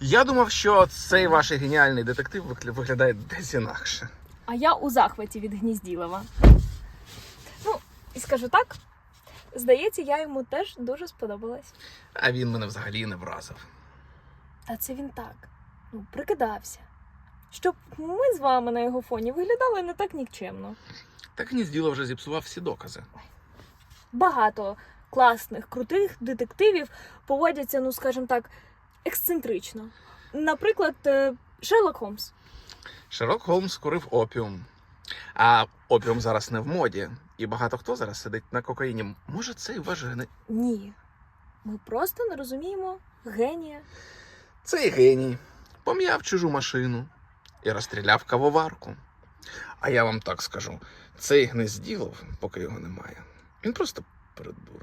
Я думав, що цей ваш геніальний детектив виглядає десь інакше. А я у захваті від Гнізділова. Ну, і скажу так, здається, я йому теж дуже сподобалась. А він мене взагалі не вразив. Та це він так. Ну, прикидався. Щоб ми з вами на його фоні виглядали не так нікчемно. Так Гнізділо вже зіпсував всі докази. Багато класних, крутих детективів поводяться, ну скажімо так, ексцентрично. Наприклад, е, Шерлок Холмс. Шерлок Холмс курив опіум. А опіум зараз не в моді, і багато хто зараз сидить на кокаїні. Може, це і ваш гени... Ні. Ми просто не розуміємо генія. Цей геній пом'яв чужу машину і розстріляв кавоварку. А я вам так скажу: цей гнезділов, поки його немає, він просто придурок.